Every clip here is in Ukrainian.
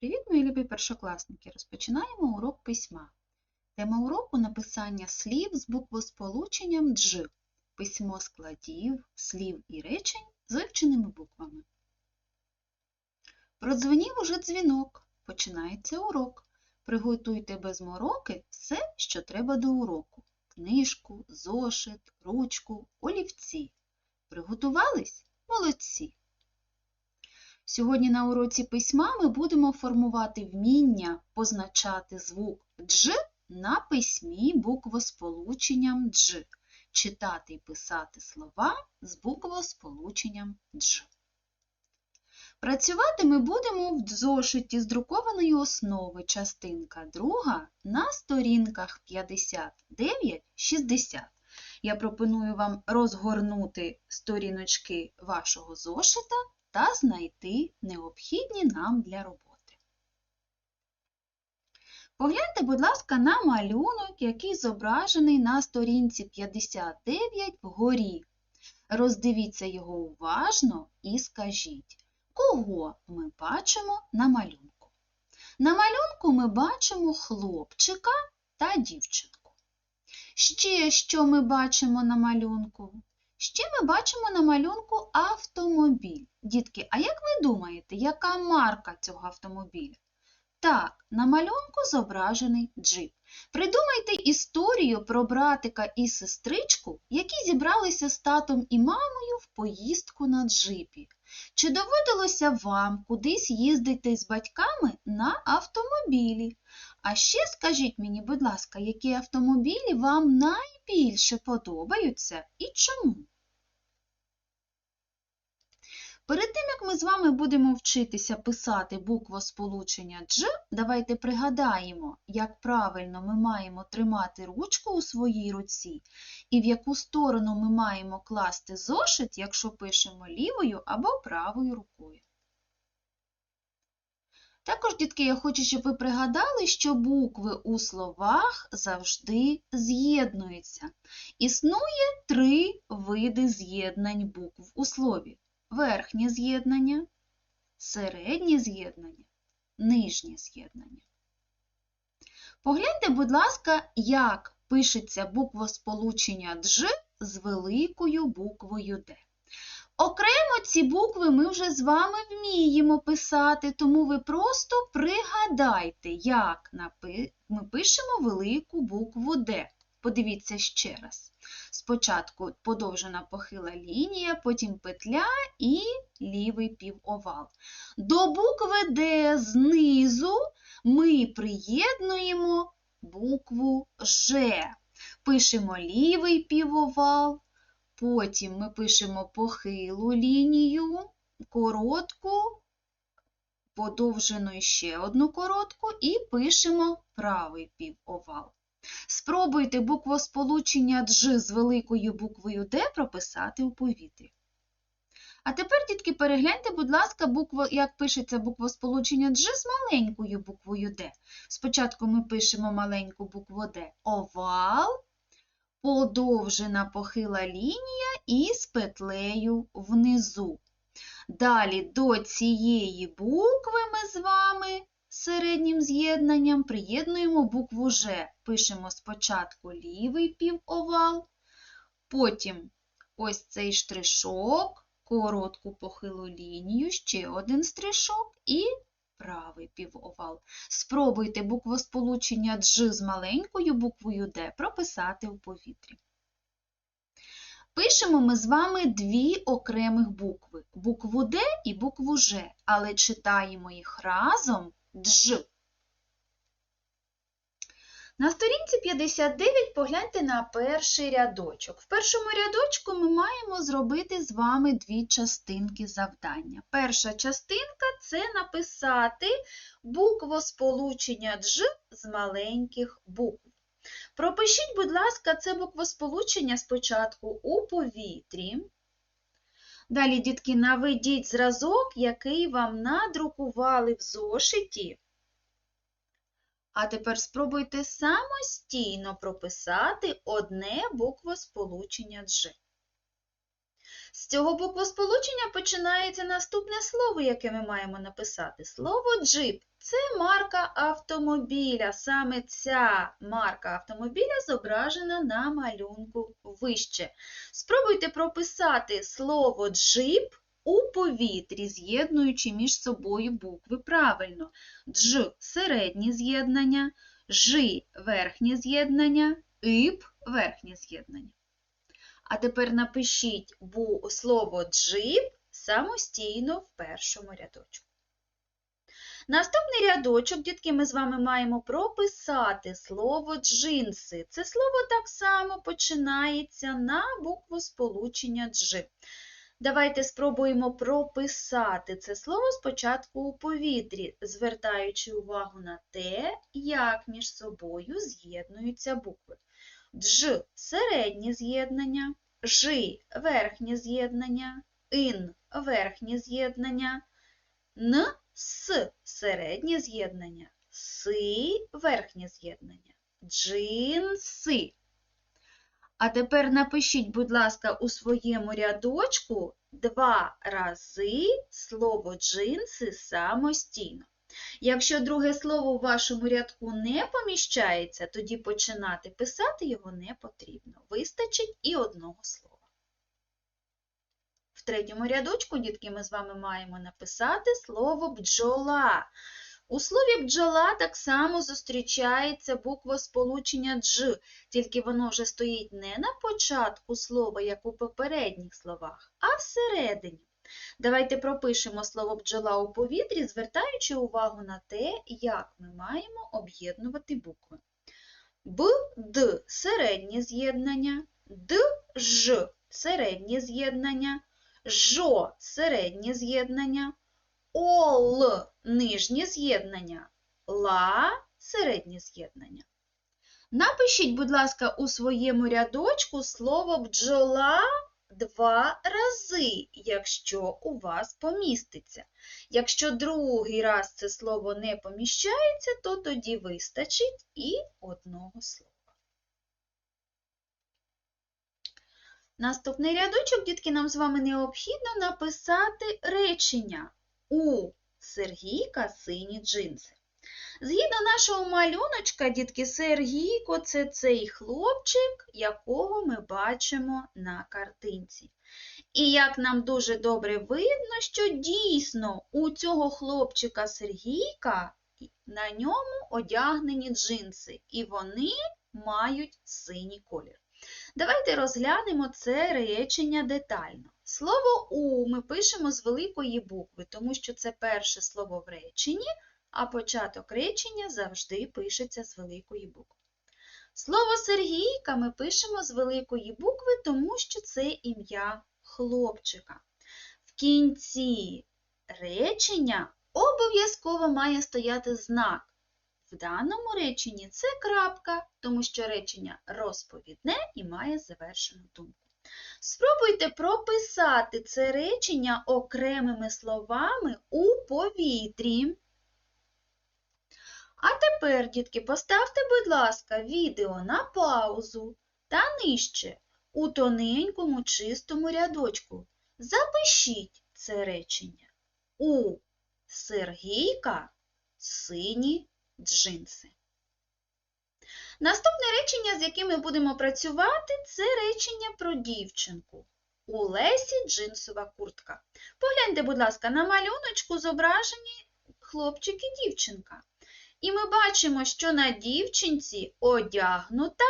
Привіт, мої любі першокласники! Розпочинаємо урок письма. Тема уроку написання слів з буквосполученням дж, письмо складів, слів і речень з вивченими буквами. Продзвенів уже дзвінок. Починається урок. Приготуйте без мороки все, що треба до уроку: книжку, зошит, ручку, олівці. Приготувались? Молодці! Сьогодні на уроці письма ми будемо формувати вміння позначати звук дж на письмі буквосполученням дж, читати і писати слова з буквосполученням дж. Працювати ми будемо в зошиті з друкованої основи частинка 2 на сторінках 59-60. Я пропоную вам розгорнути сторіночки вашого зошита та знайти необхідні нам для роботи. Погляньте, будь ласка, на малюнок, який зображений на сторінці 59 вгорі. Роздивіться його уважно і скажіть, кого ми бачимо на малюнку. На малюнку ми бачимо хлопчика та дівчинку. Ще що ми бачимо на малюнку? Ще ми бачимо на малюнку автомобіль. Дітки, а як ви думаєте, яка марка цього автомобіля? Так, на малюнку зображений джип. Придумайте історію про братика і сестричку, які зібралися з татом і мамою в поїздку на джипі. Чи доводилося вам кудись їздити з батьками на автомобілі? А ще скажіть мені, будь ласка, які автомобілі вам найбільше подобаються і чому? Перед тим, як ми з вами будемо вчитися писати буквосполучення дж, давайте пригадаємо, як правильно ми маємо тримати ручку у своїй руці і в яку сторону ми маємо класти зошит, якщо пишемо лівою або правою рукою. Також, дітки, я хочу, щоб ви пригадали, що букви у словах завжди з'єднуються. Існує три види з'єднань букв у слові верхнє з'єднання, середнє з'єднання, нижнє з'єднання. Погляньте, будь ласка, як пишеться буквосполучення дж з великою буквою Д. Окремо ці букви ми вже з вами вміємо писати, тому ви просто пригадайте, як ми пишемо велику букву Д. Подивіться ще раз. Спочатку подовжена похила лінія, потім петля і лівий півовал. До букви Д знизу ми приєднуємо букву Ж. Пишемо лівий півовал, потім ми пишемо похилу лінію, коротку, подовжену ще одну коротку, і пишемо правий півовал. Спробуйте буквосполучення дж з великою буквою Д прописати у повітрі. А тепер, дітки, перегляньте, будь ласка, букву, як пишеться буквосполучення дж з маленькою буквою Д. Спочатку ми пишемо маленьку букву Д овал, подовжена похила лінія і з петлею внизу. Далі до цієї букви ми з вами середнім з'єднанням приєднуємо букву Ж. Пишемо спочатку лівий півовал, потім ось цей штришок, коротку похилу лінію, ще один стришок і правий півовал. Спробуйте буквосполучення дж з маленькою буквою Д прописати у повітрі. Пишемо ми з вами дві окремих букви букву Д і букву Ж, але читаємо їх разом дж. На сторінці 59 погляньте на перший рядочок. В першому рядочку ми маємо зробити з вами дві частинки завдання. Перша частинка це написати буквосполучення дж з маленьких букв. Пропишіть, будь ласка, це буквосполучення спочатку у повітрі. Далі, дітки, наведіть зразок, який вам надрукували в зошиті. А тепер спробуйте самостійно прописати одне буквосполучення дж. З цього буквосполучення починається наступне слово, яке ми маємо написати. Слово джип це марка автомобіля. Саме ця марка автомобіля зображена на малюнку вище. Спробуйте прописати слово джип у повітрі, з'єднуючи між собою букви правильно. Дж середнє з'єднання, Жи верхнє з'єднання, Іп верхнє з'єднання. А тепер напишіть слово джип самостійно в першому рядочку. Наступний рядочок, дітки, ми з вами маємо прописати слово джинси. Це слово так само починається на букву сполучення дж. Давайте спробуємо прописати це слово спочатку у повітрі, звертаючи увагу на те, як між собою з'єднуються букви. Дж середнє з'єднання, Жи верхнє з'єднання, Ін верхнє з'єднання, Н С середнє з'єднання, Си верхнє з'єднання, Джинси. А тепер напишіть, будь ласка, у своєму рядочку два рази слово джинси самостійно. Якщо друге слово у вашому рядку не поміщається, тоді починати писати його не потрібно. Вистачить і одного слова. В третьому рядочку, дітки, ми з вами маємо написати слово бджола. У слові бджола так само зустрічається буква сполучення дж, тільки воно вже стоїть не на початку слова, як у попередніх словах, а всередині. Давайте пропишемо слово бджола у повітрі, звертаючи увагу на те, як ми маємо об'єднувати букви. Б, Д середнє з'єднання, Д, Ж середнє з'єднання, Жо середнє з'єднання, Ол нижнє з'єднання, Ла середнє з'єднання. Напишіть, будь ласка, у своєму рядочку слово бджола два рази, якщо у вас поміститься. Якщо другий раз це слово не поміщається, то тоді вистачить і одного слова. Наступний рядочок, дітки, нам з вами необхідно написати речення у Сергійка сині джинси. Згідно нашого малюночка, дітки, Сергійко це цей хлопчик, якого ми бачимо на картинці. І як нам дуже добре видно, що дійсно у цього хлопчика Сергійка на ньому одягнені джинси, і вони мають синій колір. Давайте розглянемо це речення детально. Слово У ми пишемо з великої букви, тому що це перше слово в реченні, а початок речення завжди пишеться з великої букви. Слово Сергійка ми пишемо з великої букви, тому що це ім'я хлопчика. В кінці речення обов'язково має стояти знак. В даному реченні це крапка, тому що речення розповідне і має завершену думку. Спробуйте прописати це речення окремими словами у повітрі. А тепер, дітки, поставте, будь ласка, відео на паузу та нижче у тоненькому чистому рядочку. Запишіть це речення. У Сергійка сині джинси. Наступне речення, з яким ми будемо працювати, це речення про дівчинку. У Лесі джинсова куртка. Погляньте, будь ласка, на малюночку зображені хлопчик і дівчинка. І ми бачимо, що на дівчинці одягнута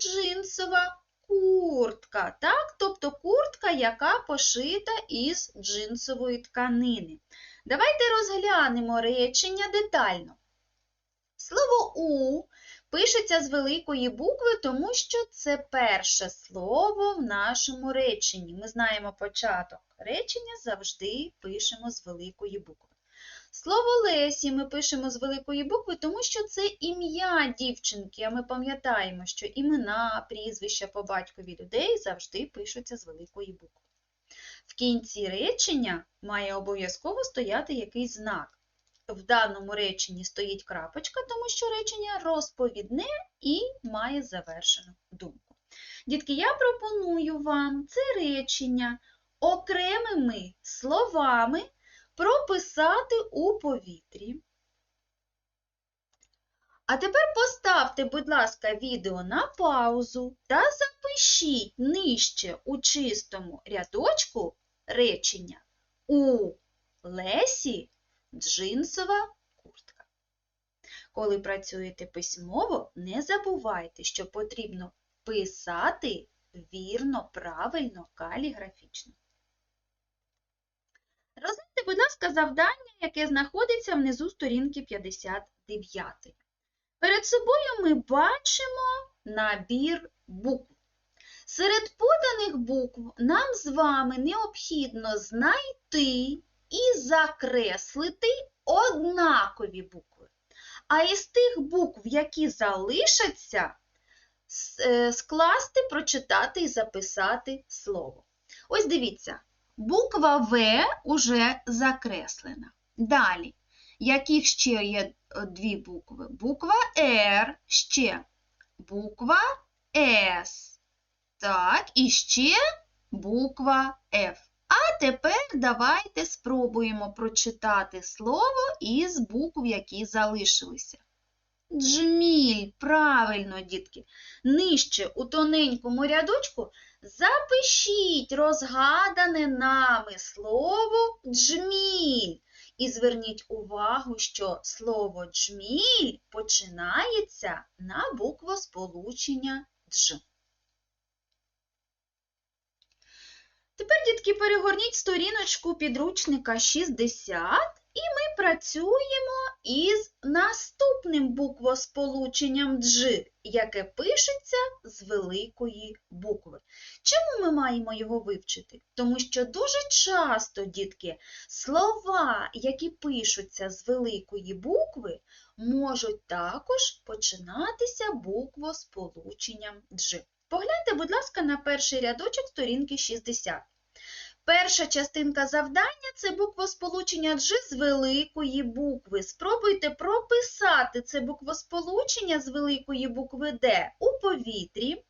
джинсова куртка. Так? Тобто куртка, яка пошита із джинсової тканини. Давайте розглянемо речення детально. Слово У пишеться з великої букви, тому що це перше слово в нашому реченні. Ми знаємо початок речення завжди пишемо з великої букви. Слово Лесі ми пишемо з великої букви, тому що це ім'я дівчинки, а ми пам'ятаємо, що імена, прізвища по батькові людей завжди пишуться з великої букви. В кінці речення має обов'язково стояти якийсь знак. В даному реченні стоїть крапочка, тому що речення розповідне і має завершену думку. Дітки, я пропоную вам це речення окремими словами прописати у повітрі. А тепер поставте, будь ласка, відео на паузу та запишіть нижче у чистому рядочку речення у Лесі джинсова куртка. Коли працюєте письмово, не забувайте, що потрібно писати вірно, правильно, каліграфічно. Розгляньте, будь ласка, завдання, яке знаходиться внизу сторінки 59. Перед собою ми бачимо набір букв. Серед поданих букв нам з вами необхідно знайти і закреслити однакові букви. А із тих букв, які залишаться, е, скласти, прочитати і записати слово. Ось дивіться, буква В уже закреслена. Далі, яких ще є е, дві букви? Буква Р, ще буква С. Так, і ще буква Ф. А тепер давайте спробуємо прочитати слово із букв, які залишилися. Джміль, правильно, дітки. Нижче у тоненькому рядочку запишіть розгадане нами слово джміль. І зверніть увагу, що слово джміль починається на буквосполучення дж. Тепер, дітки, перегорніть сторіночку підручника 60 і ми працюємо із наступним буквосполученням дж, яке пишеться з великої букви. Чому ми маємо його вивчити? Тому що дуже часто, дітки, слова, які пишуться з великої букви, можуть також починатися буквосполученням дж. Погляньте, будь ласка, на перший рядочок сторінки 60. Перша частинка завдання це буквосполучення Дж з великої букви. Спробуйте прописати це буквосполучення з великої букви Д у повітрі.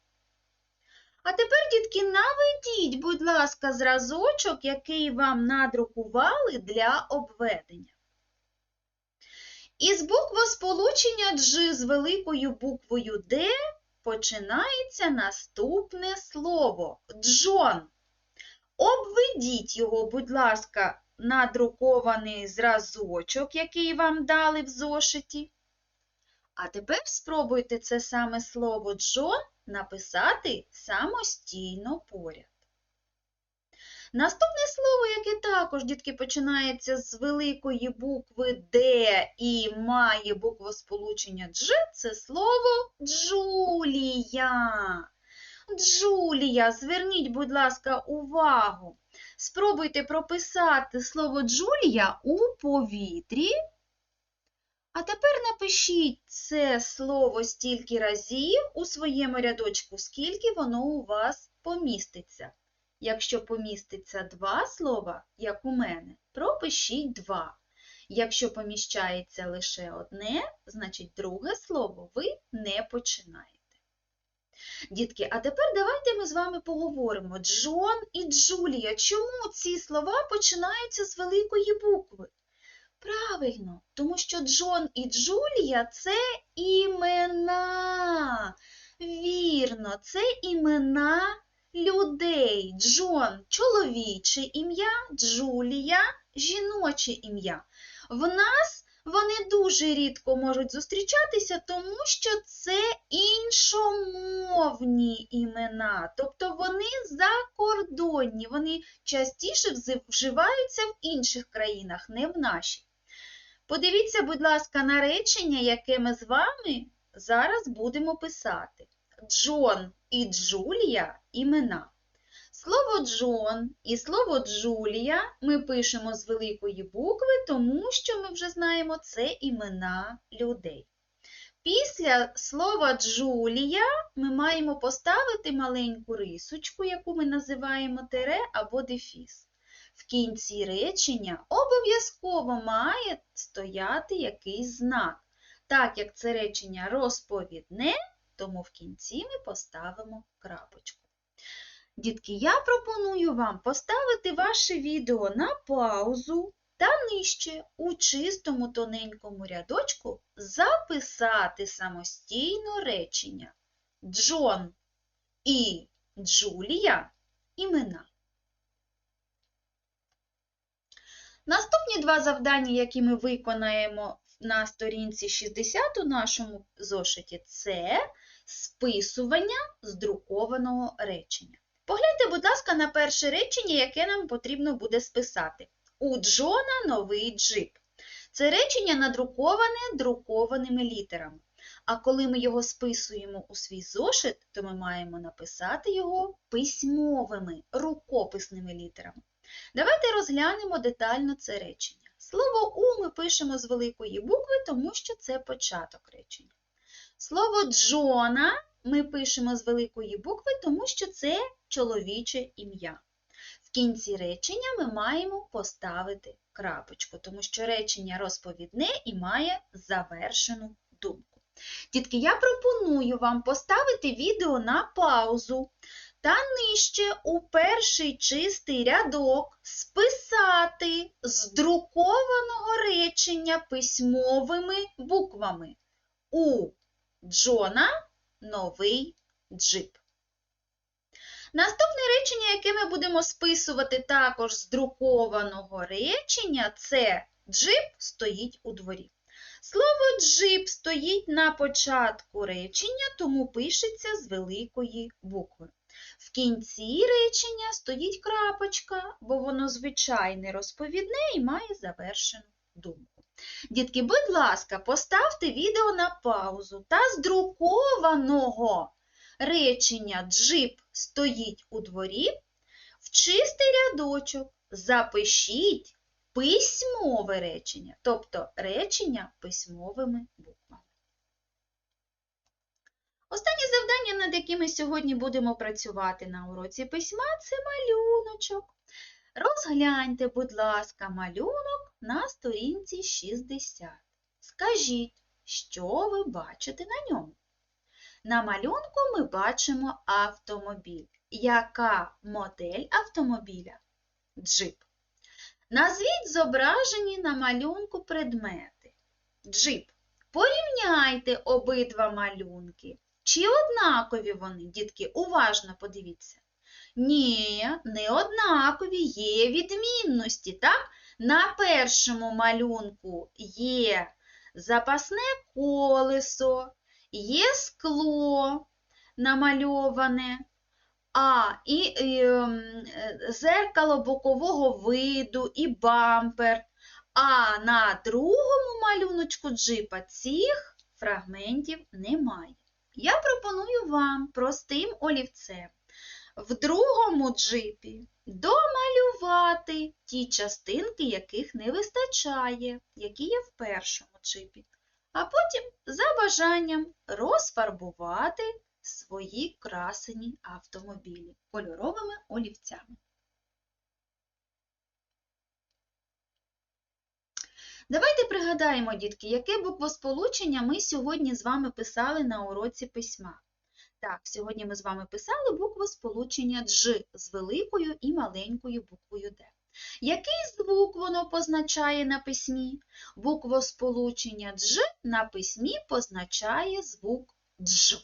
А тепер, дітки, наведіть, будь ласка, зразочок, який вам надрукували для обведення. Із буквосполучення Дж з великою буквою Д починається наступне слово Джон. Обведіть його, будь ласка, на друкований зразочок, який вам дали в зошиті. А тепер спробуйте це саме слово Джон написати самостійно поряд. Наступне слово, яке також, дітки, починається з великої букви Д і має буквосполучення Дж, це слово Джулія. Джулія, зверніть, будь ласка, увагу. Спробуйте прописати слово Джулія у повітрі. А тепер напишіть це слово стільки разів у своєму рядочку, скільки воно у вас поміститься. Якщо поміститься два слова, як у мене, пропишіть два. Якщо поміщається лише одне, значить друге слово ви не починаєте. Дітки, а тепер давайте ми з вами поговоримо Джон і Джулія. Чому ці слова починаються з великої букви? Правильно, тому що Джон і Джулія це імена. Вірно, це імена людей. Джон чоловіче ім'я, Джулія жіноче ім'я. В нас вони дуже рідко можуть зустрічатися, тому що це іншомовні імена, тобто вони закордонні, вони частіше вживаються в інших країнах, не в нашій. Подивіться, будь ласка, на речення, яке ми з вами зараз будемо писати. Джон і Джулія імена. Слово Джон і слово Джулія ми пишемо з великої букви, тому що ми вже знаємо це імена людей. Після слова Джулія ми маємо поставити маленьку рисочку, яку ми називаємо тере або дефіс. В кінці речення обов'язково має стояти якийсь знак. Так як це речення розповідне, тому в кінці ми поставимо крапочку. Дітки, я пропоную вам поставити ваше відео на паузу та нижче у чистому тоненькому рядочку записати самостійно речення Джон і Джулія імена. Наступні два завдання, які ми виконаємо на сторінці 60 у нашому зошиті, це списування з речення. Погляньте, будь ласка, на перше речення, яке нам потрібно буде списати. У Джона новий джип. Це речення надруковане друкованими літерами. А коли ми його списуємо у свій зошит, то ми маємо написати його письмовими рукописними літерами. Давайте розглянемо детально це речення. Слово У ми пишемо з великої букви, тому що це початок речення. Слово Джона ми пишемо з великої букви, тому що це чоловіче ім'я. В кінці речення ми маємо поставити крапочку, тому що речення розповідне і має завершену думку. Дітки, я пропоную вам поставити відео на паузу та нижче у перший чистий рядок списати з друкованого речення письмовими буквами. У Джона новий джип. Наступне речення, яке ми будемо списувати також з друкованого речення, це джип стоїть у дворі. Слово джип стоїть на початку речення, тому пишеться з великої букви. В кінці речення стоїть крапочка, бо воно звичайне розповідне і має завершену думку. Дітки, будь ласка, поставте відео на паузу та з друкованого речення джип стоїть у дворі в чистий рядочок запишіть письмове речення, тобто речення письмовими буквами. Останнє завдання, над яким ми сьогодні будемо працювати на уроці письма, це малюночок. Розгляньте, будь ласка, малюнок на сторінці 60. Скажіть, що ви бачите на ньому? На малюнку ми бачимо автомобіль. Яка модель автомобіля? Джип. Назвіть зображені на малюнку предмети. Джип. Порівняйте обидва малюнки. Чи однакові вони, дітки, уважно подивіться. Ні, не однакові, є відмінності. так? На першому малюнку є запасне колесо, є скло намальоване, а і, і е, зеркало бокового виду, і бампер. А на другому малюночку джипа цих фрагментів немає. Я пропоную вам простим олівцем в другому джипі домалювати ті частинки, яких не вистачає, які є в першому джипі, а потім за бажанням розфарбувати свої красені автомобілі кольоровими олівцями. Давайте пригадаємо, дітки, яке буквосполучення ми сьогодні з вами писали на уроці письма. Так, сьогодні ми з вами писали буквосполучення Дж з великою і маленькою буквою Д. Який звук воно позначає на письмі? Буквосполучення Дж на письмі позначає звук Дж.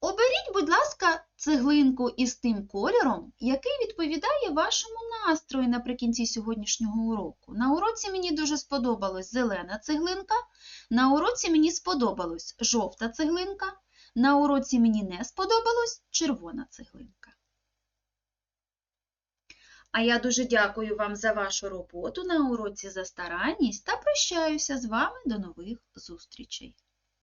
Оберіть, будь ласка, цеглинку із тим кольором, який відповідає вашому настрою наприкінці сьогоднішнього уроку. На уроці мені дуже сподобалась зелена цеглинка, на уроці мені сподобалась жовта цеглинка, на уроці мені не сподобалась червона цеглинка. А я дуже дякую вам за вашу роботу на уроці за старанність та прощаюся з вами до нових зустрічей.